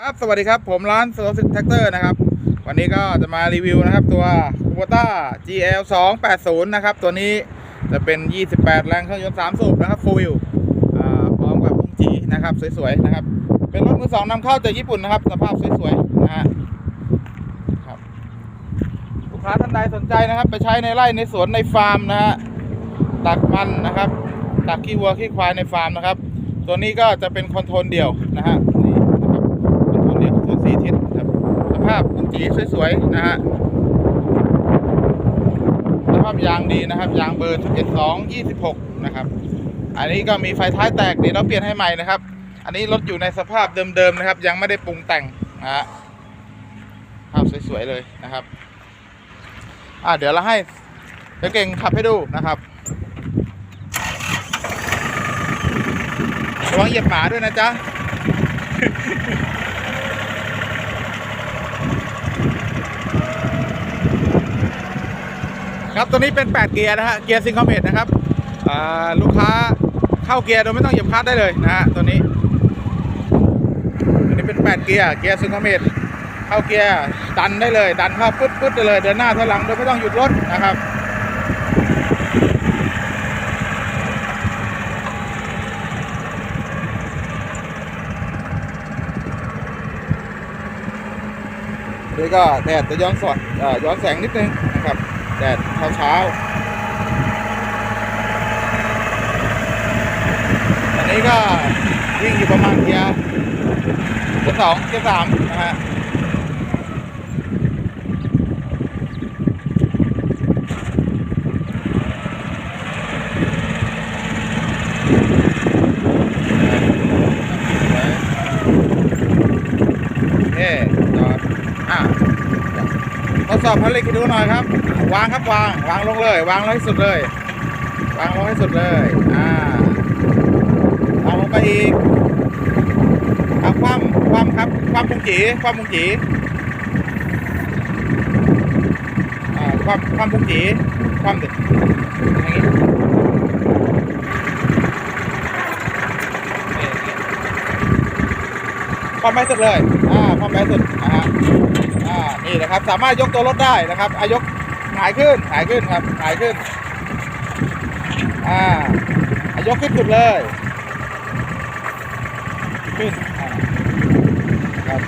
ครับสวัสดีครับผมร้านโซลิดแท็กเตอร์นะครับ วันนี้ก็จะมารีวิวนะครับตัว k u b o t a GL 280นะครับ ตัวนี้จะเป็น 28 แรงเครื่องยนต์3สูบนะครับ full wheel อ่าพร้อมกับพุ่งจีนะครับสวยๆนะครับ เป็นรถมือสองนำเข้าจากญี่ปุ่นนะครับ สภาพสวยๆนะฮะครับลูกค้าท่านใดสนใจนะครับ ไปใช้ในไร่ในสวนในฟาร์มนะฮะตักมันนะครับตักขี้วัวขี้ควายในฟาร์มนะครับ ตัวนี้ก็จะเป็นคอนโทรลเดี่ยวนะฮะ ภาพพุ่งจีสวยๆนะฮะสภาพยางดีนะครับ ยางเบอร์12 26 นะครับ อันนี้ก็มีไฟท้ายแตกเดี๋ยวเราเปลี่ยนให้ใหม่นะครับ อันนี้รถอยู่ในสภาพเดิมๆนะครับ ยังไม่ได้ปรุงแต่งนะฮะภาพสวยๆเลยนะครับ อ่าเดี๋ยวเราให้เดี๋ยวเก่งขับให้ดูนะครับระวังเหยียบหมาด้วยนะจ๊ะ ครับตัวนี้เป็น 8 เกียร์นะฮะเกียร์ซิงคอมเมตนะครับลูกค้าเข้าเกียร์โดยไม่ต้องเหยียบคลัตช์ได้เลยนะฮะตัวนี้ตัวนี้เป็น 8 เกียร์เกียร์ซิงคอมเมตเข้าเกียร์ดันได้เลย ดันเข้าปึ๊ดปึ๊ดได้เลยเดินหน้าถอยหลังโดยไม่ต้องหยุดรถนะครับนี่ก็แดดจะย้อนสอ่อย้อนแสงนิดนึงนะครับ ดดเช้าเช้าอันนี้ก็วิ่งอยู่ประมาณเกียร์เกียร์สองเกียร์สามนะฮะเอ๊จอดอะ ดสอบผลิตดูหน่อยครับ วางครับวาง วางลงเลย วางลงให้สุดเลย วางลงให้สุดเลย อ่าวางลงไปอีกเอาคว่ำคว่ำครับ คว่ำมุงจีคว่ำมุงจีอ่าคว่ำคว่ำมุงจีคว่ำดิอย่างนี้ ความแม่นสุดเลยอ่าความแม่นสุดนะฮะอ่านี่นะครับสามารถยกตัวรถได้นะครับอายกหงายขึ้นหงายขึ้นครับหงายขึ้นอ่าอายกขึ้นสุดเลยขึ้นครับ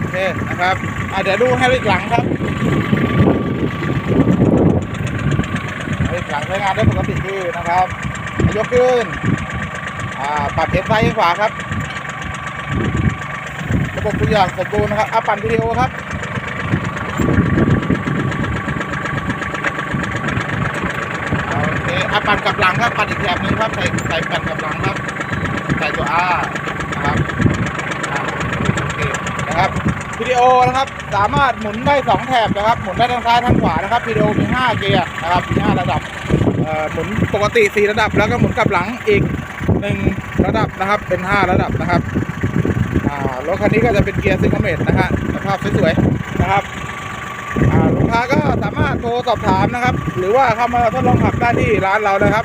โอเคนะครับอ่าเดี๋ยวดูให้ลิกหลังครับหลิกหลังใช้งานได้ปกติดีนะครับอายกขึ้น ปรับเข็มซ้ายเข็มขวาครับ ระบบทุกอย่างสมบูรณ์นะครับอะปั่นวิดีโอครับโอเคอะปั่นกับหลังครับ ปั่นอีกแถบหนึงครับ ใส่ใส่ปั่นกับหลังครับ ใส่ตัว R นะครับอ่าโอเคนะครับวิดีโอนะครับสามารถหมุนได้สองแถบนะครับหมุนได้ทั้งซ้ายทั้งขวานะครับวิดีโอมีห้าเกียร์นะครับมีห้าระดับเอ่อหมุนปกติสี่ระดับแล้วก็หมุนกลับหลังอีก หนึ่งระดับนะครับ เป็น 5 ระดับนะครับอ่ารถคันนี้ก็จะเป็นเกียร์ซิงคเมตนะฮะสภาพสวยๆนะครับอ่าลูกค้าก็สามารถโทรสอบถามนะครับ หรือว่าเข้ามาทดลองขับได้ที่ร้านเรานะครับ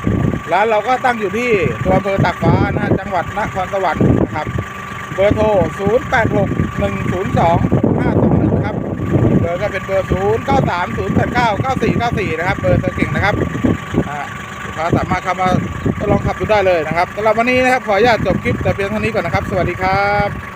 ร้านเราก็ตั้งอยู่ที่ตัวอำเภอตากฟ้านะจังหวัดนครสวรรค์นะครับ เบอร์โทร 0 8 6 1 0 2 5 2 1ครับ เบอร์ก็เป็นเบอร์ 0 9 3 0 8 9 9 4 9 4 นะครับ เบอร์เซอร์เก่งนะครับอ่า ค้าสามารถเข้ามาทดลองขับดูได้เลยนะครับสำหรับวันนี้นะครับขออนุญาตจบคลิปแต่เพียงเท่านี้ก่อนนะครับ สวัสดีครับ